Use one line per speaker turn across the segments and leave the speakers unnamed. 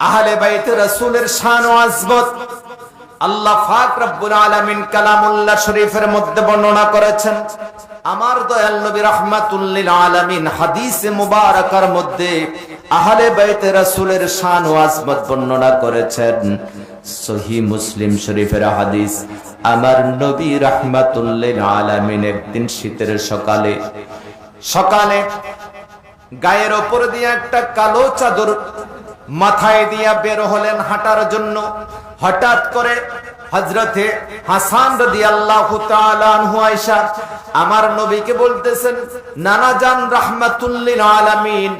আহলে বাইতে রাসূলের শান ও আজমত আল্লাহ পাক রব্বুল আলামিন কালামুল্লাহ শরীফের মধ্যে বর্ণনা করেছেন, আমার দয়াল নবী রাহমাতুল লিল আলামিন হাদিসে মুবারাকার মধ্যে আহলে বাইতে রাসূলের শান ও আজমত বর্ণনা করেছেন। সহি মুসলিম শরীফের হাদিস, আমার নবী রাহমাতুল লিল আলামিন একদিন শীতের সকালে সকালে গায়ের ওপর দিয়ে একটা কালো চাদর মাথায় দিয়া বের হলেন হাঁটার জন্য। হঠাৎ করে হজরতে হাসান রদি আল্লাহ আয়সা আমার নবীকে বলতেছেন, নানা জান রাহমাতুল্লিল আলামিন,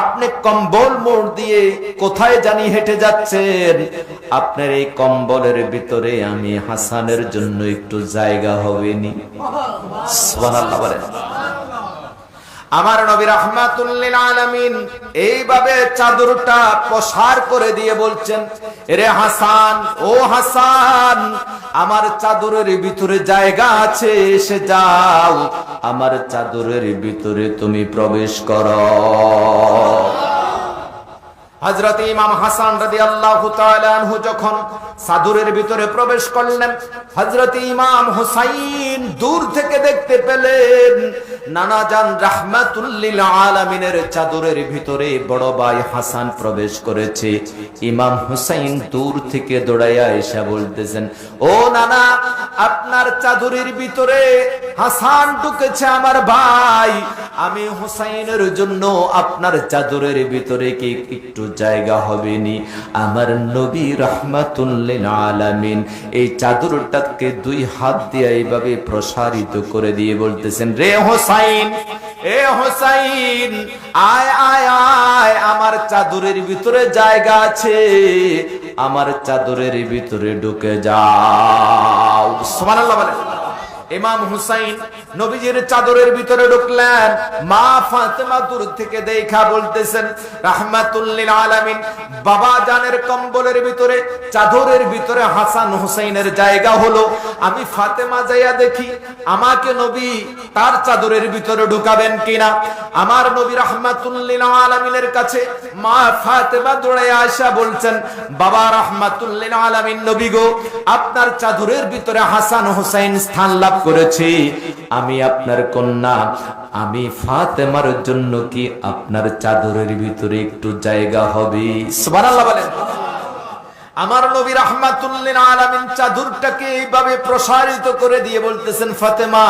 আপনি কম্বল মোড় দিয়ে কোথায় জানি হেঁটে যাচ্ছেন? আপনার এই কম্বলের ভিতরে আমি হাসানের জন্য একটু জায়গা হবেনি। সুবহানাল্লাহ বলেন। আমার নবী রহমাতুল্লিল আলামিন এইভাবে চাদরটা প্রসার করে দিয়ে বলছেন রে হাসান, ও হাসান, আমার চাদরের ভিতরে জায়গা আছে, এসে যাও। আমার চাদরের ভিতরে তুমি প্রবেশ করো। হজরত ইমাম হাসান রাদি আল্লাহ যখন সাদুরের ভিতরে প্রবেশ করলেন হজরত ইমাম হুসাইন দূর থেকে দেখতে পেলেন রাহমাতুল্লিল ভিতরে বড় ভাই হাসান প্রবেশ করেছে। ইমাম হুসাইন দূর থেকে দৌড়াইয়া এসে বলতেছেন, ও নানা, আপনার চাদরের ভিতরে হাসান ঢুকেছে আমার ভাই। আমি হুসাইনের জন্য আপনার চাদরের ভিতরে কি একটু জায়গা হবে নি আমার নবী রহমাতুল্লিল আলামিন এই চাদরটাকে দুই হাত দিয়ে এইভাবে প্রসারিত করে দিয়ে বলতেছেন, রে হোসাইন, এ হোসাইন, আয় আয় আয়, আমার চাদরের ভিতরে জায়গা আছে। আমার চাদরের ভিতরে ঢুকে যাও। সুবহানাল্লাহ বলেন। ইমাম হুসাইন নবীজির চাদরের ভিতরে ঢুকলেন। মা ফাতেমা দূর থেকে দেখা বলতেছেন রাহমাতুল্লিল আলামিন, বাবা জানের কম্বলের ভিতরে, চাদরের ভিতরে হাসান হুসাইনের জায়গা হলো। আমি ফাতেমা যাইয়া দেখি, আমাকে নবী তার চাদরের ভিতরে ঢুকাবেন কিনা? আমার নবী রাহমাতুল্লিল আলামিনের কাছে মা ফাতেমা দৌড়ে আসা বলছেন, বাবা রাহমাতুল্লিল আলামিন নবী গো, আপনার চাদরের ভিতরে হাসান হুসাইন স্থান লাভ করেছি, আমি আপনার কন্যা। আমি ফাতেমার জন্য কি আপনার চাদরের ভিতরে একটু জায়গা হবে? আমার নবী রাহমাতুল্লিল আলামিন চাদরটাকে এইভাবে প্রসারিত করে দিয়ে বলতেছেন, ফাতেমা,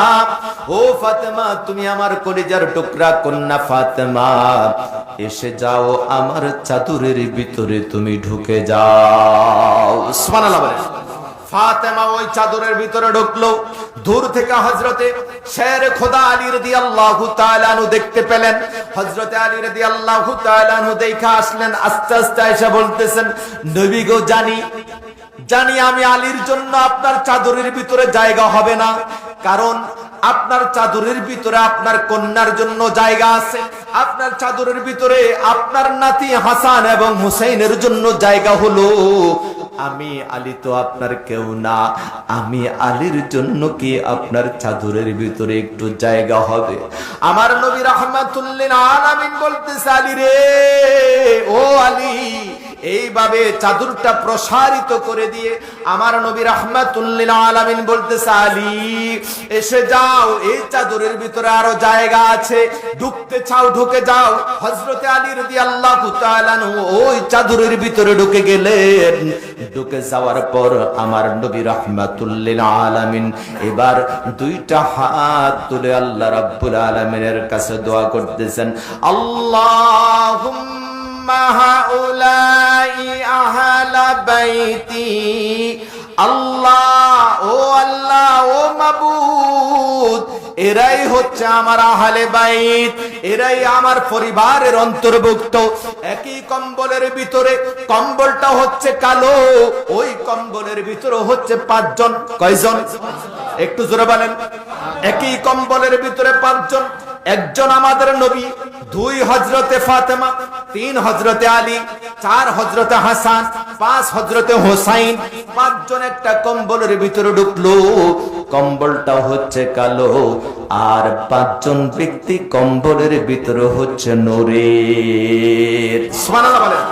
ও ফাতেমা, তুমি আমার কলিজার টুকরা কন্যা ফাতেমা, এসে যাও, আমার চাদরের ভিতরে তুমি ঢুকে যাও। সুবহানাল্লাহ বলেন। ফাতেমা ওই চাদরের ভিতরে ঢুকলো। দূর থেকে হজরতে শের খোদা আলী রদি আল্লাহ তালানু দেখতে পেলেন। হজরতে আলী রদি আল্লাহ তালানু দেখা আসলেন, আস্তে আস্তে এসে বলতেছেন, নবী গো, জানি জানি আমি আলীর জন্য আপনার চাদরের ভিতরে জায়গা হবে না। কারণ আপনার চাদরের ভিতরে আপনার কন্যার জন্য জায়গা আছে। আপনার চাদরের ভিতরে আপনার নাতি হাসান এবং হুসাইনের জন্য জায়গা হলো। আমি আলী তো আপনার কেউ না। আমি আলীর জন্য কি আপনার চাদরের ভিতরে একটু জায়গা হবে? আমার নবী রহমাতুল্লিন আলামিন বলতেছে, আলী রে, ও আলী এইভাবে চাদরটা প্রসারিত করে দিয়ে আমার নবী রহমাতুল্লিল আলামিন বলতেছে, আলী, এসে যাও, এই চাদরের ভিতরে আরও জায়গা আছে, ঢুকতে চাও, ঢুকে যাও। হজরতে আলী রদি আল্লাহ ওই চাদরের ভিতরে ঢুকে গেলেন। ঢুকে যাওয়ার পর আমার নবী রহমাতুল্লিল আলামিন এবার দুইটা হাত তুলে আল্লাহ রাব্বুল আলামিনের কাছে দোয়া করতেছেন আল্লাহুম্মা هؤلاء أهل بيتي আল্লাহ ও আল্লাহ ও মাবুদ এরাই হচ্ছে আমার আহলে বাইত এরাই আমার পরিবারের অন্তর্ভুক্ত একই কম্বলের ভিতরে কম্বলটা হচ্ছে কালো ওই কম্বলের ভিতরে হচ্ছে পাঁচজন কয়জন একটু জোরে বলেন একই কম্বলের ভিতরে পাঁচজন একজন আমাদের নবী, দুই হজরতে ফাতেমা, তিন হজরতে আলী, চার হজরতে হাসান, পাঁচ হজরতে হোসাইন, পাঁচজন একটা কম্বলের ভিতরে ঢুকলো। কম্বলটা হচ্ছে কালো, আর পাঁচজন ব্যক্তি কম্বলের ভিতরে হচ্ছে নোরের। সুবহানাল্লাহ বলেন।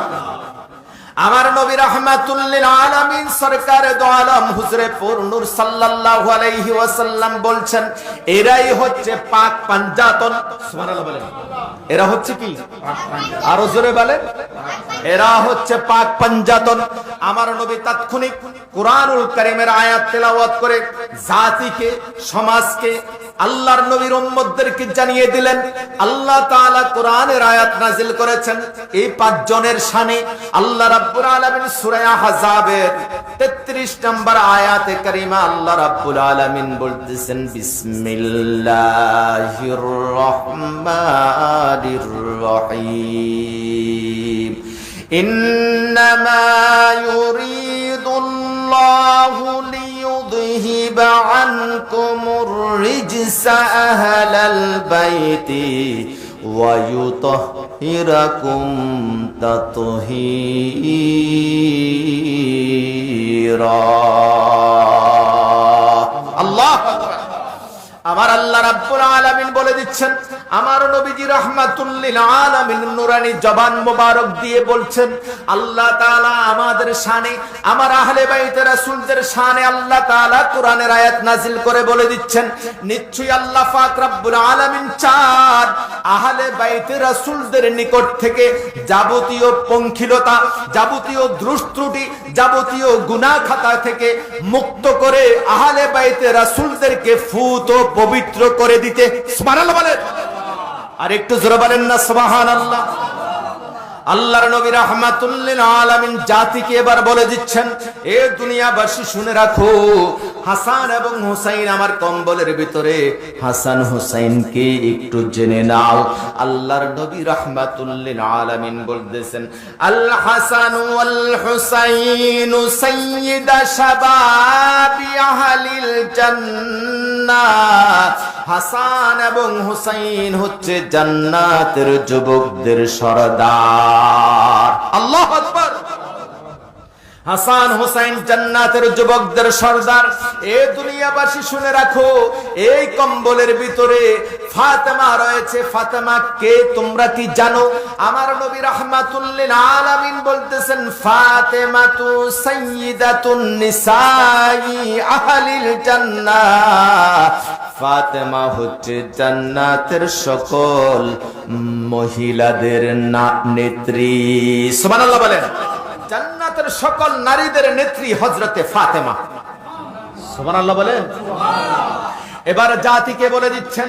আমার নবী রহমাতুল্লিল আলামিন সরকার দো আলম হুজরে পূর্ণুর সাল্লাল্লাহু আলাইহি ওয়াসাল্লাম বলছেন, এরাই হচ্ছে পাক পাঞ্জাতন। সুবহানাল্লাহ বলেন। এরা হচ্ছে কি? আরও জোরে বলেন। এরা হচ্ছে পাক পাঞ্জাতন। আমার নবী তাৎক্ষণিক কোরআনুল কারীমের আয়াত তেলাওয়াত করে জাতিকে, সমাজকে আল্লাহর নবীর উম্মতদেরকে জানিয়ে দিলেন, আল্লাহ তাআলা কোরআনের আয়াত নাযিল করেছেন। এই পাঁচ জনের শানে আল্লাহ রাব্বুল আলামিন সূরা আহজাবের 33 নম্বর আয়াতে কারীমা আল্লাহ রাব্বুল আলামিন বলতেছেন, বিসমিল্লাহির রহমানির রহিম। ইন্নামা ইউরিদুল্লাহু লি ليذهب عنكم الرجس أهل البيت ويطهركم تطهيرا. আমার আল্লাহ রাব্বুল আলামিন বলে দিচ্ছেন, আমার নবীজি রাহমাতুল্লিল আলামিন নুরানি জবান মোবারক দিয়ে বলছেন, আল্লাহ তাআলা আমাদের শানে, আমার আহলে বাইতে রাসূলদের শানে আল্লাহ তাআলা কোরআনের আয়াত নাজিল করে বলে দিচ্ছেন, নিশ্চয়ই আল্লাহ পাক রব্বুল আলামিন চান আহলে বাইতে রাসূলদের নিকট থেকে যাবতীয় পঙ্খিলতা, যাবতীয় দুষ্ত্রুটি যাবতীয় গুনাহ খাতা থেকে মুক্ত করে আহলে বাইতে রাসূলদেরকে ফুত ও পবিত্র করে দিতে। আর একটু জোরে বলেন না, সুবহানাল্লাহ। আল্লাহর নবী জাতিকে এবার বলে দিচ্ছেন, এ দুনিয়াবাসী, শুনে রাখো, হাসান এবং হুসাইন আমার কম্বলের ভিতরে। হাসান, হুসাইনকে একটু জেনে নাও। আল্লাহর নবী রাহমাতুল্লিল আলামিন বলতেছেন, আল হাসান হুসাইন সাইয়্যিদা হাসান এবং হুসাইন হচ্ছে জান্নাতের যুবকদের সরদার। আল্লাহ আকবার। হাসান হুসাইন জান্নাতের যুবকদের সর্দার, এ দুনিয়াবাসী শুনে রাখো, এই কম্বলের ভিতরে ফাতেমা রয়েছে। ফাতেমা, কে তোমরা কি জানো? আমার নবী রাহমাতুল্লিল আলামিন বলতেছেন ফাতেমা তু সাইয়্যিদাতুন নিসাই আহলিল জান্নাহ। ফাতেমা হচ্ছে জান্নাতের সকল মহিলাদের না- নেত্রী। সুবহানাল্লাহ বলেন। জান্নাতের সকল নারীদের নেত্রী হজরতে ফাতেমা। সুবহানাল্লাহ বলেন। এবার জাতিকে বলে দিচ্ছেন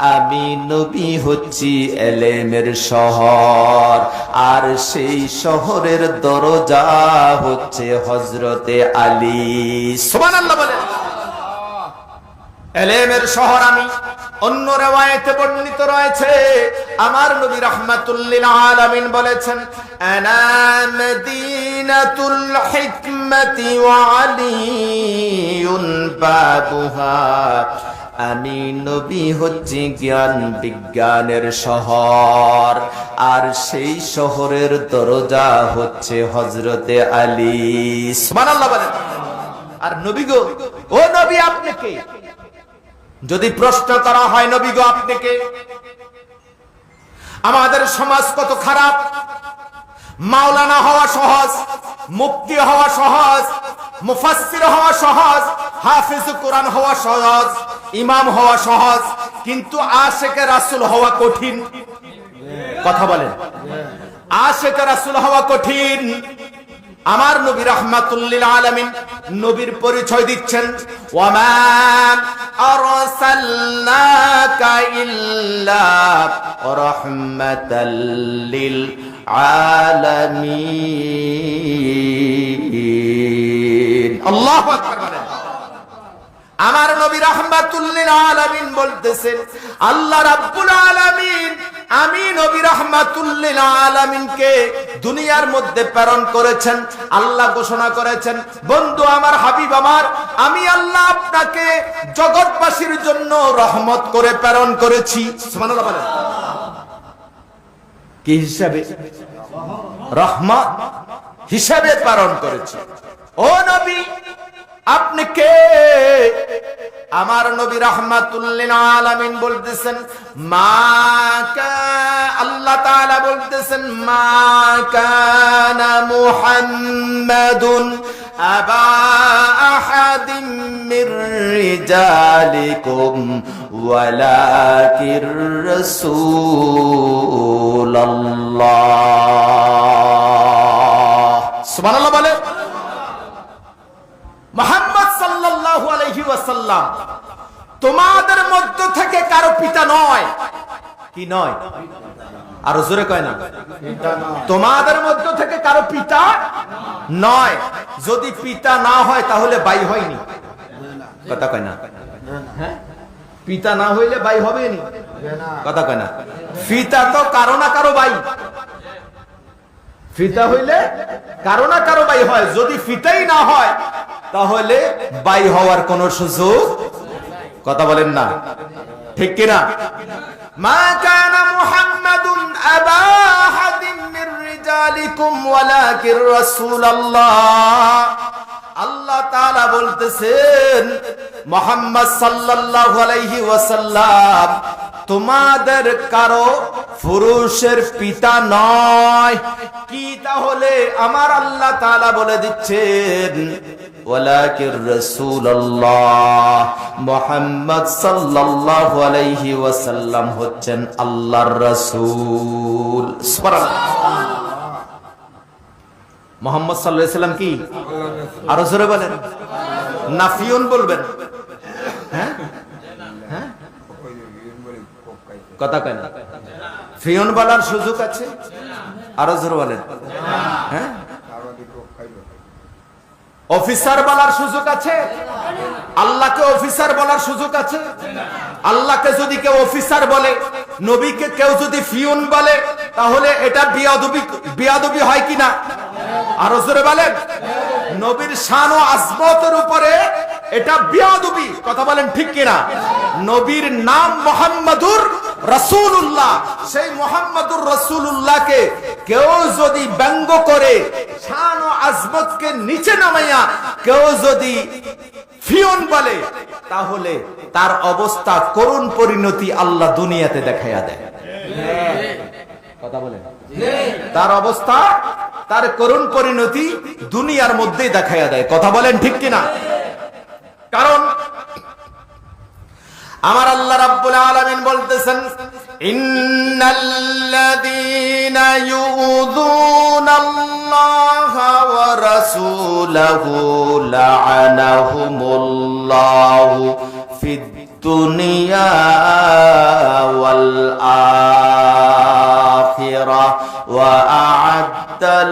আমি নবী হচ্ছি এলেমের শহর, আর সেই শহরের দরজা হচ্ছে হজরতে আলী। সুবহানাল্লাহ বলেন এলেমের শহর আমি। অন্য রেওয়ায়েতে বর্ণিত রয়েছে, আমার নবী রাহমাতুল্লিল আলামিন বলেছেন, আনা মদিনাতুল হিকমতি ওয়া বাবুহা। আমি নবী হচ্ছি জ্ঞান বিজ্ঞানের শহর। আর সেই শহরের দরজা হচ্ছে হজরতে আলী। আর নবী গো, ও নবী আপনি কে? যদি প্রশ্ন করা হয়, নবী গো আপনি কে? আমাদের সমাজ কত খারাপ? মাওলানা হওয়া সহজ মুক্তি হওয়া সহজ, মুফাসসির হওয়া সহজ, হাফিজ কোরআন হওয়া সহজ, ইমাম হওয়া সহজ, কিন্তু আশেকে রাসূল হওয়া কঠিন। কথা বলেন। আশেকে রাসূল হওয়া কঠিন। আমার নবী রহমাতুল্লিল আলামিন নবীর পরিচয় দিচ্ছেন, ওয়ামা আমার নবী রাহমাতুল্লিল আলামিন বলতেছেন, আল্লাহ রাব্বুল আলামিন, আমি নবী রহমাতুল্লিল আলামিনকে দুনিয়ার মধ্যে প্রেরণ করেছেন, আল্লাহ ঘোষণা করেছেন, বন্ধু আমার হাবিব আমার, আমি আল্লাহ আপনাকে জগৎবাসীর জন্য রহমত করে প্রেরণ করেছি। সুবহানাল্লাহ কি হিসাবে? রহমত হিসাবে পালন করেছে। ও নবী, আপনি কে? আমার নবী রাহমাতুল্লিল আলামিন বলতেছেন মা কা- আল্লাহ তাআলা বলতেছেন মা আবা আহাদিম মির রিজালিকুম ওয়ালাকির রাসূলুল্লাহ সুবহানাল্লাহ বলে মোহাম্মদ সাল্লাল্লাহু আলাইহি ওয়াসাল্লাম তোমাদের মধ্য থেকে কারও পিতা নয়। কি নয়? আরও জোরে কয় না। তোমাদের মধ্য থেকে কারও পিতা নয়। যদি পিতা না হয়, তাহলে বাই হয়নি। কথা কয় না। হ্যাঁ? পিতা না হইলে বাই হবে নি। কথা কয় না। তো কারও না কারও বাই। ফিতা হইলে কারও না কারও বাই হয়। যদি ফিতাই না হয়, তাহলে বাই হওয়ার কোন সুযোগ কথা বলেন না। ঠিক কিনা? মা কানা মুহাম্মাদুন আবা আহাদিন মির রিজালিকুম ওয়ালাকির রাসূলুল্লাহ। আল্লাহ তাআলা বলতেছেন, মোহাম্মদ সাল্লাল্লাহু আলাইহি ওয়াসাল্লাম, তোমাদের কারও পুরুষের পিতা নয়। কি তাহলে? আমার আল্লাহ তাআলা বলে দিচ্ছেন ওয়ালাকির রাসূলুল্লাহ মুহাম্মদ সাল্লাল্লাহু আলাইহি ওয়াসাল্লাম হচ্ছেন আল্লাহর রাসূল। মোহাম্মদ সাল্লাল্লাহু আলাইহি সাল্লাম কি? আরও জোরে বলেন। নাফিউন বলবেন। হ্যাঁ? হ্যাঁ? কথা কেন ফিয়ন বলার সুযোগ আছে? আরও জোরে বলেন। হ্যাঁ? অফিসার বলার সুযোগ আছে? আল্লাহকে অফিসার বলার সুযোগ আছে? আল্লাহকে যদি কেউ অফিসার বলে, নবীকে কেউ যদি ফিউন বলে, তাহলে এটা বিয়াদবি বিয়াদবি হয় কিনা? আরও জোরে বলেন। নবীর শান ও আজমতের উপরে এটা বিয়াদবি, কথা বলেন ঠিক কিনা? নবীর নাম মোহাম্মদুর রসুল্লাহ সেই মোহাম্মদুর রসুল্লাহকে কেউ যদি ব্যঙ্গ করে, শান ও আজমতকে নিচে নামাইয়া কেউ যদি ফিয়ন বলে, তাহলে তার অবস্থা করুণ পরিণতি আল্লাহ দুনিয়াতে দেখাইয়া দেয়। কথা বলেন। তার অবস্থা, তার করুণ পরিণতি দুনিয়ার মধ্যেই দেখাইয়া দেয়। কথা বলেন ঠিক কিনা? কারণ আমার আল্লাহ রাব্বুল আলামিন বলতেছেন, ইন্নাল্লাযীনা ইউযুনাল্লাহা ওয়া রাসূলাহু লা'আনাহুমুল্লাহু ফিদ দুনিয়া ওয়াল আখিরাহ ওয়া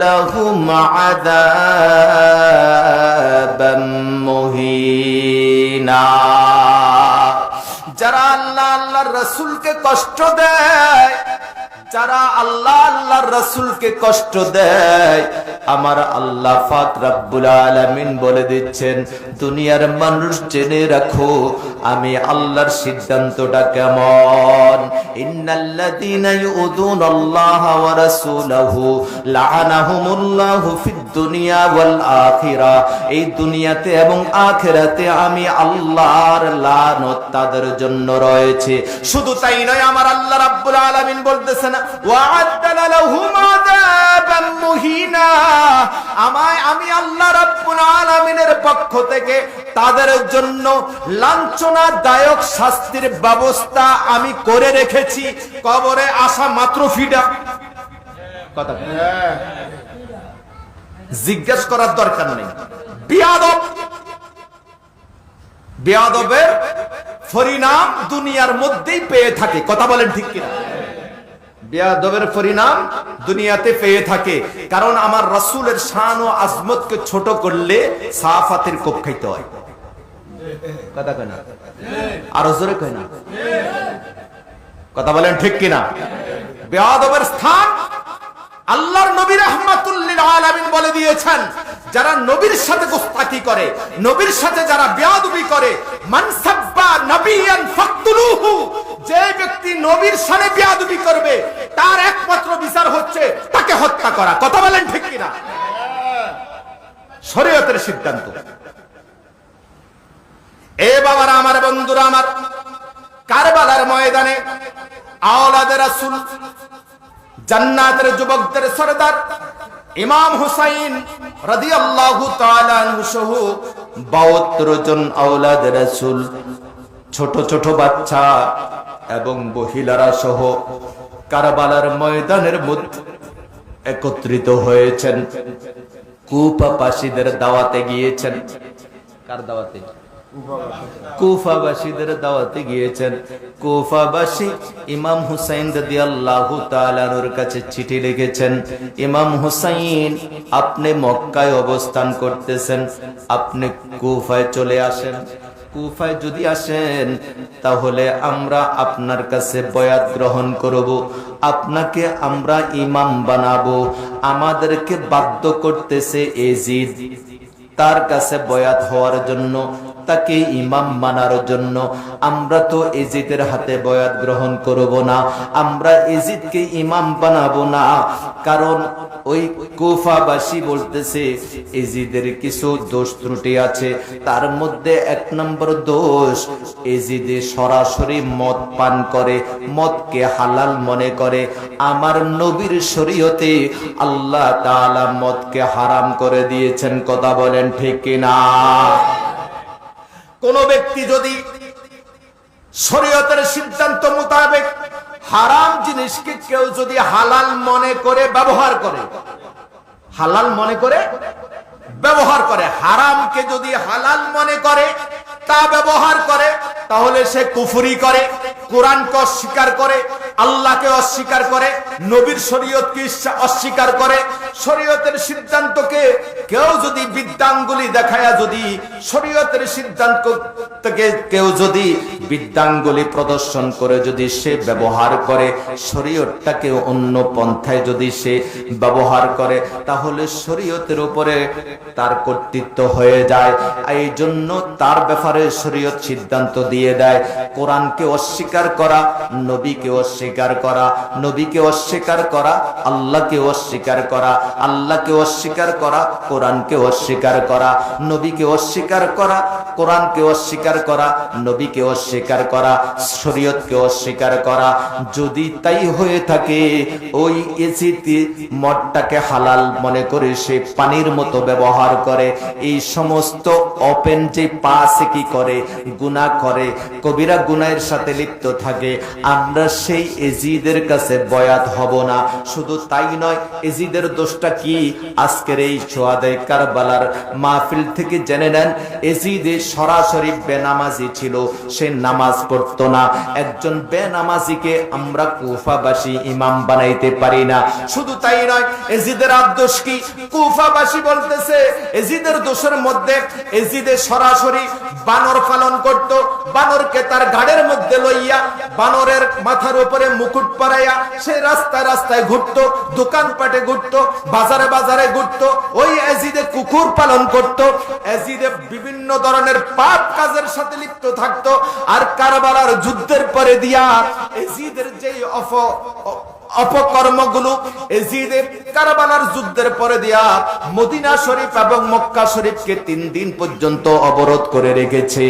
لهم عذابا مهينا. যারা আল্লাহ আল্লাহর রসুলকে কষ্ট দেয় যারা আল্লাহ আল্লাহর রসুলকে কষ্ট দেয়, আমার আল্লাহ ফাক রাব্বুল আলামিন বলে দিচ্ছেন, দুনিয়ার মানুষ জেনে রাখো, আমি আল্লাহর সিদ্ধান্তটা কেমন? ইন্নাল্লাযীনা ইউযুনাল্লাহ ওয়া রাসূলাহু লাআনাহুমুল্লাহু ফিদ দুনিয়া ওয়াল আখিরা। এই দুনিয়াতে এবং আখিরাতে আমি আল্লাহর লানত তাদের জন্য রয়েছে। শুধু তাই নয়, আমার আল্লাহ রাব্বুল আলামিন বলতেছেন আমায় আমি আল্লাহ রাব্বুল আলামিনের পক্ষ থেকে তাদের জন্য লাঞ্ছনাদায়ক শাস্তির ব্যবস্থা আমি করে রেখেছি। কবরে আসা মাত্র ফিডা। কথা জিজ্ঞেস করার দরকার নেই। বিয়াদব। বিয়াদবের দুনিয়ার মধ্যেই পেয়ে থাকে। কথা বলেন ঠিক কিনা? বিয়াদবের পরিণাম দুনিয়াতে পেয়ে থাকে। কারণ আমার রাসুলের শান ও আজমতকে ছোট করলে সাফাতের কোপ খাইতে হয়। কথা কয় না? আরও জোরে কয় না? কথা বলেন ঠিক কিনা? বেয়াদবের স্থান আল্লাহর নবী রহমাতুল্লিল আলামিন বলে দিয়েছেন, যারা নবীর সাথে গোস্তাকি করে, নবীর সাথে যারা বেয়াদবি করে মানসাব্বা নবিয়ান ফাকতুলুহু, যে ব্যক্তি নবীর সাথে বেয়াদবি করবে, তার একমাত্র বিচার হচ্ছে তাকে হত্যা করা। কথা বলেন ঠিক কিনা? শরীয়তের সিদ্ধান্ত। এ বাবারা আমার বন্ধুরা আমার কারবালার ময়দানে আওলাদের রাসূল জান্নাতের যুবকদের সরদার ইমাম হুসাইন রাদিয়াল্লাহু তাআলা আনহু সহ 72 জন আওলাদ রাসূল, ছোট ছোট বাচ্চা এবং মহিলারা সহ কারবালার ময়দানের মধ্যে একত্রিত হয়েছেন। কুপাপাসীদের দাওয়াতে গিয়েছেন। কার দাওয়াতে? কুফাবাসীদের দাওয়াতে গিয়েছেন। কুফাবাসী ইমাম হুসাইন রাদিয়াল্লাহু তাআলার কাছে চিঠি লিখেছেন, ইমাম হুসাইন, আপনি মক্কায় অবস্থান করতেছেন, আপনি কুফায় চলে আসেন। কুফায় যদি আসেন, তাহলে আমরা আপনার কাছে বয়াত গ্রহণ করব, আপনাকে আমরা ইমাম বানাবো, আমাদেরকে বাধ্য করতেছে এজিদ তার কাছে বয়াত হওয়ার জন্য তাকে ইমাম মানার জন্য। আমরা তো এজিদের হাতে বয়াত গ্রহণ করব না। আমরা এজিদকে ইমাম বানাবো না। কারণ ওই কুফাবাসী বলতেছে, এজিদের কিছু দোষ ত্রুটি আছে। তার মধ্যে এক নম্বর দোষ, এজিদে সরাসরি মদ পান করে, মদকে হালাল মনে করে। আমার নবীর শরীয়তে আল্লাহ তাআলা মদকে হারাম করে দিয়েছেন, কথা বলেন ঠিক কিনা? কোন ব্যক্তি যদি শরীয়তের সিদ্ধান্ত মোতাবেক হারাম জিনিসকে কেউ যদি হালাল মনে করে, ব্যবহার করে, হালাল মনে করে ব্যবহার করে। হারামকে যদি হালাল মনে করে, তা ব্যবহার করে, তাহলে সে কুফুরি করে, কোরআনকে অস্বীকার করে, আল্লাহকে অস্বীকার করে, নবীর শরীয়তকে অস্বীকার করে, শরীয়তের সিদ্ধান্তকে কেউ যদি বিদ্যাঙ্গুলি দেখায়া যদি, শরীয়তের সিদ্ধান্ত থেকে কেউ যদি বিদ্যাঙ্গুলি প্রদর্শন করে যদি সে ব্যবহার করে, শরীয়তটাকে অন্য পন্থায় যদি সে ব্যবহার করে, তাহলে শরীয়তের উপরে তার কর্তৃত্ব হয়ে যায়। এই জন্য তার ব্যাপারে শরীয়ত সিদ্ধান্ত দিয়ে দেয়, কোরআনকে অস্বীকার করা, নবীকে অস্বীকার করা, নবীকে অস্বীকার করা, আল্লাহকে অস্বীকার করা, আল্লাহকে অস্বীকার করা, কোরআনকে অস্বীকার করা, নবীকে অস্বীকার করা, কোরআনকে অস্বীকার করা, নবীকে অস্বীকার করা, শরীয়তকে অস্বীকার করা। যদি তাই হয়ে থাকে, ওই এসিতে মদটাকে হালাল মনে করে সে পানির মতো ব্যবহার করে। এই সমস্ত ওপেন যে পাশে কি করে, গুনাহ করে, কবিরা গুনাহের সাথে লিপ্ত থাকে, আমরা সেই এজিদের কাছে বয়াত হব না। শুধু তাই নয় এজিদের দোষটা কি? আজকের এই সোয়াদে কারবালার মাহফিল থেকে জেনে নেন এজিদে সরাসরি বেনামাজি ছিল, সে নামাজ পড়তো না। একজন বেনামাজিকে আমরা কুফাবাসী ইমাম বানাইতে পারি না। শুধু তাই নয় এজিদের আদোষ কি? কুফাবাসী বলতেছে এজিদের দোষের মধ্যে এজিদে সরাসরি বানর পালন করত। বানরকে তার গাড়ের মধ্যে লইয়া বানরের মাথার উপরে মুকুট পরাইয়া সে রাস্তায় রাস্তায় ঘুরতো, দোকানপাটে ঘুরতো, বাজারে বাজারে ঘুরতো। ওই এজিদে কুকুর পালন করত। এজিদে বিভিন্ন ধরনের পাপ কাজের সাথে লিপ্ত থাকতো। আর কারবালার যুদ্ধের পরে দিয়া এজিদের যেই অফ অপকর্মগুলো এজিদে কারবালার যুদ্ধের পরে দিয়া মদিনা শরীফ এবং মক্কা শরীফকে তিন দিন পর্যন্ত অবরোধ করে রেখেছে।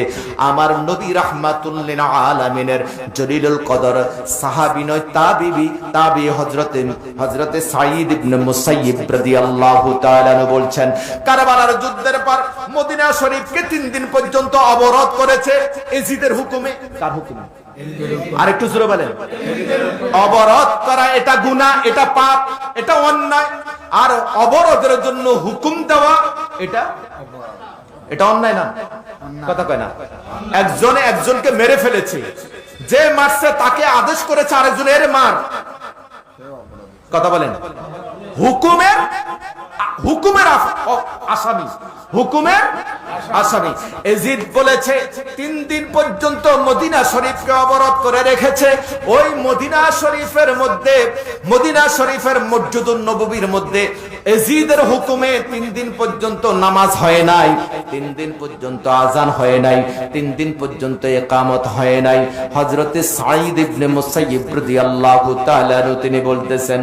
আমার নবী রাহমাতুল্লিল আলামিনের জলিলুল কদর সাহাবী নয়, তাবিবি তাবি হযরতে হযরতে সাঈদ ইবনে মুসাইয়িব রাদিয়াল্লাহু তাআলা বলছেন, কারবালার যুদ্ধের পর মদিনা শরীফকে তিন দিন পর্যন্ত অবরোধ করেছে এজিদের হুকুমে। কার হুকুমে? আরেকটু জোরে বলেন। অবরোধ করা এটা গুনাহ, এটা পাপ, এটা অন্যায়। আর অবরোধের জন্য হুকুম দেওয়া, এটা এটা অন্যায় না? কথা কয় না। একজনে একজনকে মেরে ফেলেছে। যে মারছে তাকে আদেশ করেছে আরেকজন এর মার। কথা বলেন। হুকুমের হুকুমের আসামি। হুকুমের আসামি। এজিদ বলেছে, তিন দিন পর্যন্ত মদিনা শরীফকে অবরোধ করে রেখেছে। ওই মদিনা শরীফের মধ্যে, মদিনা শরীফের মধ্যে এজিদের হুকুমে তিন দিন পর্যন্ত নামাজ হয় নাই। তিন দিন পর্যন্ত আজান হয় নাই। তিন দিন পর্যন্ত একামত হয় নাই। হজরতে সাঈদ ইবনে রাদিয়াল্লাহু তাআলা তিনি বলতেছেন,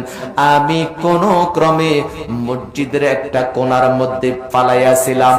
আমি কোন ক্রমে মসজিদের একটা কোনার মধ্যে পালাইয়াছিলাম।